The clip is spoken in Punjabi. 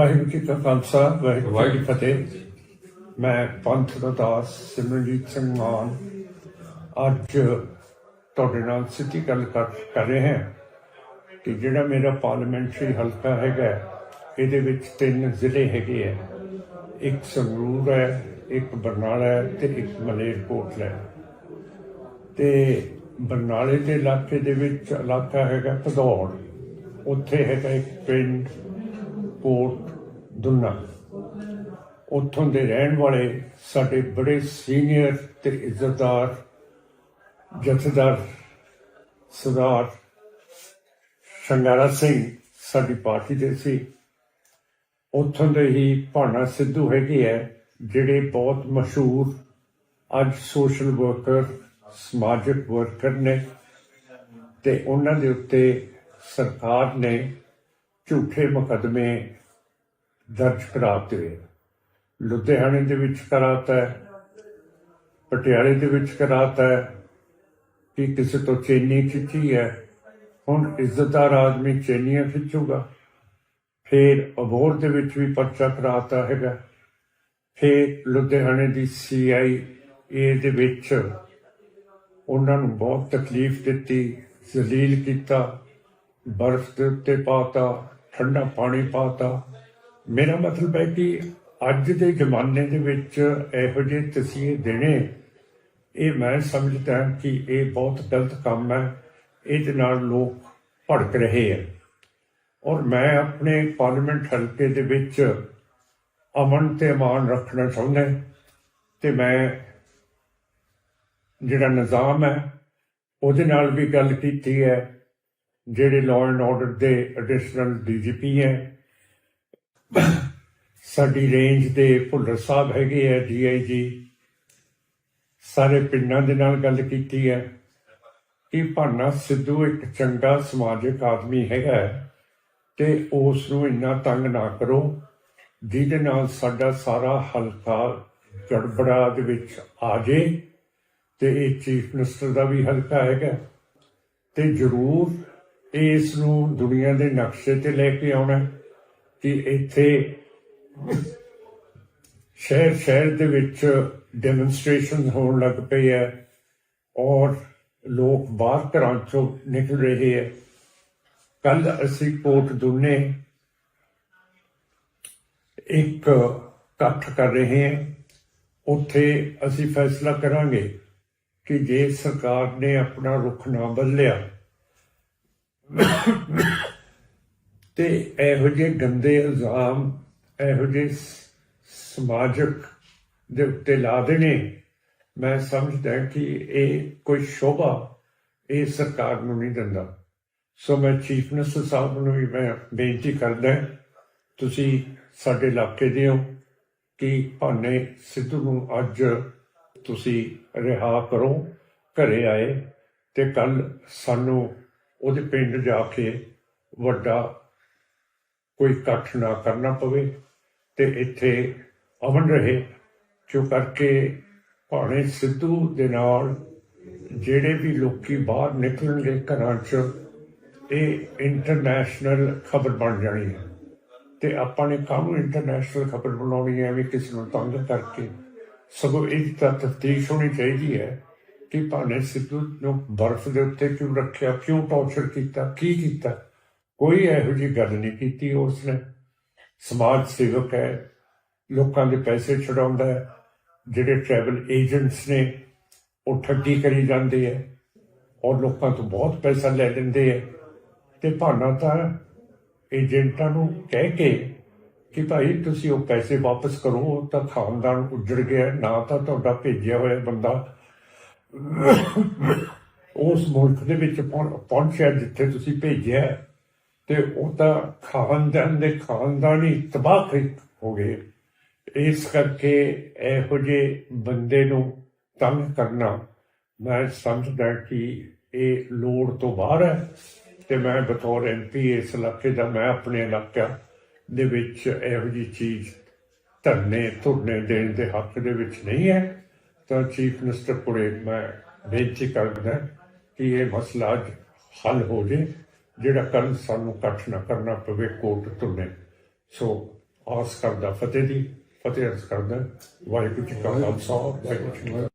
ਵਾਹਿਗੁਰੂ ਜੀ ਕਾ ਖਾਲਸਾ ਵਾਹਿਗੁਰੂ ਜੀ ਕੀ ਫਤਿਹ। ਮੈਂ ਪੰਥ ਦਾ ਦਾਸ ਸਿਮਰਨਜੀਤ ਸਿੰਘ ਮਾਨ ਅੱਜ ਤੁਹਾਡੇ ਨਾਲ ਸਿੱਧੀ ਗੱਲ ਕਰ ਰਹੇ ਹਾਂ ਕਿ ਜਿਹੜਾ ਮੇਰਾ ਪਾਰਲੀਮੈਂਟਰੀ ਹਲਕਾ ਹੈਗਾ ਇਹਦੇ ਵਿੱਚ ਤਿੰਨ ਜ਼ਿਲ੍ਹੇ ਹੈਗੇ ਆ। ਇੱਕ ਸੰਗਰੂਰ ਹੈ ਇੱਕ ਬਰਨਾਲਾ ਹੈ ਤੇ ਇੱਕ ਮਲੇਰਕੋਟਲਾ ਹੈ। ਤੇ ਬਰਨਾਲੇ ਦੇ ਇਲਾਕੇ ਦੇ ਵਿੱਚ ਇਲਾਕਾ ਹੈਗਾ ਭਦੌੜ। ਉੱਥੇ ਹੈਗਾ ਇੱਕ ਪਿੰਡ ਕੋਟ ਦੁਨਾ। ਉੱਥੋਂ ਦੇ ਰਹਿਣ ਵਾਲੇ ਸਾਡੇ ਬੜੇ ਸੀਨੀਅਰ ਤੇ ਇੱਜ਼ਤਦਾਰ, ਜਥੇਦਾਰ ਸਰਦਾਰ ਸ਼ੰਗਾਰਾ ਸਿੰਘ ਸਾਡੀ ਪਾਰਟੀ ਦੇ ਸੀ। ਉੱਥੋਂ ਦੇ ਹੀ ਭਾਣਾ ਸਿੱਧੂ ਹੈਗੇ ਹੈ ਜਿਹੜੇ ਬਹੁਤ ਮਸ਼ਹੂਰ ਅੱਜ ਸੋਸ਼ਲ ਵਰਕਰ, ਸਮਾਜਿਕ ਵਰਕਰ ਨੇ ਤੇ ਉਹਨਾਂ ਦੇ ਉੱਤੇ ਸਰਕਾਰ ਨੇ ਝੂਠੇ ਮੁਕਦਮੇ ਦਰਜ ਕਰਾਤੇ। ਹੋਏ ਲੁਧਿਆਣੇ ਦੇ ਵਿੱਚ ਕਰਾਤਾ ਹੈ, ਪਟਿਆਲੇ ਦੇ ਵਿੱਚ ਕਰਾਤਾ ਹੈ। ਕਿ ਕਿਸੇ ਤੋਂ ਚੇਨੀ ਖਿੱਚੀ ਹੈ? ਹੁਣ ਇੱਜ਼ਤਦਾਰ ਆਦਮੀ ਚੇਨੀਆਂ ਖਿੱਚੂਗਾ। ਫਿਰ ਅਬੋਰ ਦੇ ਵਿੱਚ ਵੀ ਪਰਚਾ ਕਰਾਤਾ ਹੈਗਾ। ਫਿਰ ਲੁਧਿਆਣੇ ਦੀ ਸੀਆਈ ਏ ਦੇ ਵਿੱਚ ਉਹਨਾਂ ਨੂੰ ਬਹੁਤ ਤਕਲੀਫ ਦਿੱਤੀ, ਜ਼ਲੀਲ ਕੀਤਾ, ਬਰਫ਼ ਦੇ ਉੱਤੇ ਪਾਤਾ। ਠੰਡਾ ਪਾਣੀ ਪਾਤਾ। ਮੇਰਾ ਮਤਲਬ ਹੈ ਕਿ ਅੱਜ ਦੇ ਜ਼ਮਾਨੇ ਦੇ ਵਿੱਚ ਇਹੋ ਜਿਹੇ ਤਸੀਹੇ ਦੇਣੇ, ਇਹ ਮੈਂ ਸਮਝਦਾ ਕਿ ਇਹ ਬਹੁਤ ਗਲਤ ਕੰਮ ਹੈ। ਇਹਦੇ ਨਾਲ ਲੋਕ ਭੜਕ ਰਹੇ ਹੈ। ਔਰ ਮੈਂ ਆਪਣੇ ਪਾਰਲੀਮੈਂਟ ਹਲਕੇ ਦੇ ਵਿੱਚ ਅਮਨ ਤੇ ਅਮਾਨ ਰੱਖਣਾ ਚਾਹੁੰਦਾ ਹਾਂ ਤੇ ਮੈਂ ਜਿਹੜਾ ਨਿਜ਼ਾਮ ਹੈ, ਉਹਦੇ ਨਾਲ ਵੀ ਗੱਲ ਕੀਤੀ ਹੈ। ਜਿਹੜੇ ਲਾਅ ਐਂਡ ਆਰਡਰ ਦੇ ਐਡੀਸ਼ਨਲ ਡੀਜੀਪੀ ਹੈ। ਸਾਡੀ ਰੇਂਜ ਦੇ ਭੁੱਲਰ ਸਾਹਿਬ ਹੈਗੇ ਆ ਡੀਆਈਜੀ ਸਾਰੇ ਪਿੰਡਾਂ ਦੇ ਨਾਲ ਗੱਲ ਕੀਤੀ ਹੈ ਕਿ ਭਾਨਾ ਸਿੱਧੂ ਇੱਕ ਚੰਗਾ ਸਮਾਜਿਕ ਆਦਮੀ ਹੈਗਾ ਹੈ ਤੇ ਉਸ ਨੂੰ ਇੰਨਾ ਤੰਗ ਨਾ ਕਰੋ, ਜਿਹਦੇ ਨਾਲ ਸਾਡਾ ਸਾਰਾ ਹਲਕਾ ਗੜਬੜਾ ਦੇ ਵਿੱਚ ਆ ਜੇ ਤੇ ਇਹ ਚੀਫ ਮਿਨਿਸਟਰ ਦਾ ਵੀ ਹਲਕਾ ਹੈਗਾ। ਤੇ ਜ਼ਰੂਰ ਇਸ ਨੂੰ ਦੁਨੀਆ ਦੇ ਨਕਸ਼ੇ ਤੇ ਲੈ ਕੇ ਆਉਣਾ ਕਿ ਇੱਥੇ ਸ਼ਹਿਰ ਸ਼ਹਿਰ ਦੇ ਵਿੱਚ ਡੈਮੋਨਸਟ੍ਰੇਸ਼ਨ ਹੋਣ ਲੱਗ ਪਈ ਹੈ ਔਰ ਲੋਕ ਬਾਹਰ ਘਰਾਂ ਚੋਂ ਨਿਕਲ ਰਹੇ ਹੈ। ਕੱਲ ਅਸੀਂ ਕੋਟ ਦੁਨੇ ਇੱਕ ਇਕੱਠ ਕਰ ਰਹੇ ਹਾਂ। ਉੱਥੇ ਅਸੀਂ ਫੈਸਲਾ ਕਰਾਂਗੇ ਕਿ ਜੇ ਸਰਕਾਰ ਨੇ ਆਪਣਾ ਰੁਖ ਨਾ ਬਦਲਿਆ ਤੇ ਇਹੋ ਜਿਹੇ ਗੰਦੇ ਇਲਜ਼ਾਮ, ਇਹੋ ਜਿਹੇ ਸਮਾਜਿਕ ਦੇ ਉੱਤੇ ਲਾ ਦੇਣੇ, ਮੈਂ ਸਮਝਦਾ ਕਿ ਇਹ ਕੋਈ ਸ਼ੋਭਾ ਇਹ ਸਰਕਾਰ ਨੂੰ ਨਹੀਂ ਦਿੰਦਾ। ਸੋ ਮੈਂ ਚੀਫ ਮਿਨਿਸਟਰ ਸਾਹਿਬ ਨੂੰ ਵੀ ਮੈਂ ਬੇਨਤੀ ਕਰਦਾ ਤੁਸੀਂ ਸਾਡੇ ਇਲਾਕੇ ਦੇ ਹੋ, ਕਿ ਭਾਨੇ ਸਿੱਧੂ ਨੂੰ ਅੱਜ ਤੁਸੀਂ ਰਿਹਾ ਕਰੋ, ਘਰੇ ਆਏ ਤੇ ਕੱਲ ਸਾਨੂੰ ਉਹਦੇ ਪਿੰਡ ਜਾ ਕੇ ਵੱਡਾ ਕੋਈ ਇਕੱਠ ਨਾ ਕਰਨਾ ਪਵੇ ਤੇ ਇੱਥੇ ਅਮਨ ਰਹੇ ਕਿਉਂ ਕਰਕੇ ਭਾਣੇ ਸਿੱਧੂ ਦੇ ਨਾਲ ਜਿਹੜੇ ਵੀ ਲੋਕੀ ਬਾਹਰ ਨਿਕਲਣਗੇ ਘਰਾਂ 'ਚ, ਇਹ ਇੰਟਰਨੈਸ਼ਨਲ ਖਬਰ ਬਣ ਜਾਣੀ ਹੈ। ਤੇ ਆਪਾਂ ਨੇ ਕਾਹਨੂੰ ਇੰਟਰਨੈਸ਼ਨਲ ਖਬਰ ਬਣਾਉਣੀ ਹੈ ਵੀ ਕਿਸੇ ਨੂੰ ਤੰਗ ਕਰਕੇ? ਸਗੋਂ ਇਹਦੀ ਤਾਂ ਤਫਤੀਸ਼ ਹੋਣੀ ਚਾਹੀਦੀ ਹੈ ਕਿ ਭਾਣੇ ਸਿੱਧੂ ਨੂੰ ਬਰਫ਼ ਦੇ ਉੱਤੇ ਕਿਉਂ ਰੱਖਿਆ? ਕਿਉਂ ਟੌਰਚਰ ਕੀਤਾ? ਕੀ ਕੀਤਾ? ਕੋਈ ਇਹੋ ਜਿਹੀ ਗੱਲ ਨਹੀਂ ਕੀਤੀ ਉਸਨੇ। ਸਮਾਜ ਸੇਵਕ ਹੈ, ਲੋਕਾਂ ਦੇ ਪੈਸੇ ਛਡਾਉਂਦਾ ਹੈ, ਜਿਹੜੇ ਟਰੈਵਲ ਏਜੰਟਸ ਨੇ ਉਹ ਠੱਗੀ ਕਰੀ ਜਾਂਦੇ ਹੈ ਔਰ ਲੋਕਾਂ ਤੋਂ ਬਹੁਤ ਪੈਸਾ ਲੈ ਲੈਂਦੇ ਹੈ। ਤੇ ਭਾਣਾ ਤਾਂ ਏਜੰਟਾਂ ਨੂੰ ਕਹਿ ਕੇ ਕਿ ਭਾਈ ਤੁਸੀਂ ਉਹ ਪੈਸੇ ਵਾਪਸ ਕਰੋ ਤਾਂ ਖਾਨਦਾਨ ਉੱਜੜ ਗਿਆ ਨਾ ਤਾਂ ਤੁਹਾਡਾ ਭੇਜਿਆ ਹੋਇਆ ਬੰਦਾ ਉਸ ਮੁਲਕ ਦੇ ਵਿੱਚ ਪਹੁੰਚਿਆ ਜਿੱਥੇ ਤੁਸੀਂ ਭੇਜਿਆ ਤੇ ਉਹ ਤਾਂ ਖਾਨਦਾਨ ਦੇ ਖਾਨਦਾਨ ਤਬਾਹ ਹੋ ਗਏ। ਇਸ ਕਰਕੇ ਇਹੋ ਜਿਹੇ ਬੰਦੇ ਨੂੰ ਤੰਗ ਕਰਨਾ, ਮੈਂ ਸਮਝਦਾ ਕਿ ਇਹ ਲੋੜ ਤੋਂ ਬਾਹਰ ਹੈ, ਤੇ ਮੈਂ ਬਤੌਰ ਐਮਪੀ ਇਸ ਇਲਾਕੇ ਦਾ, ਮੈਂ ਆਪਣੇ ਇਲਾਕਾ ਦੇ ਵਿੱਚ ਇਹੋ ਜਿਹੀ ਚੀਜ਼ ਧਰਨੇ ਧੁਰਨੇ ਦੇਣ ਦੇ ਹੱਕ ਦੇ ਵਿੱਚ ਨਹੀਂ ਹੈ। ਤਾਂ ਚੀਫ ਮਿਨਿਸਟਰ ਕੋਲੇ ਮੈਂ ਬੇਨਤੀ ਕਰਦਾ ਕਿ ਇਹ ਮਸਲਾ ਅੱਜ ਹੱਲ ਹੋ ਜੇ, ਜਿਹੜਾ ਕੱਲ ਸਾਨੂੰ ਇਕੱਠ ਨਾ ਕਰਨਾ ਪਵੇ, ਕੋਰਟ ਤੁਰਨੇ ਸੋ ਆਸ ਕਰਦਾ ਫਤਿਹ ਦੀ, ਫਤਿਹ ਅਰਜ਼ ਕਰਦਾ। ਵਾਹਿਗੁਰੂ ਜੀ ਕਾ ਖਾਲਸਾ, ਵਾਹਿਗੁਰੂ ਜੀ ਕੀ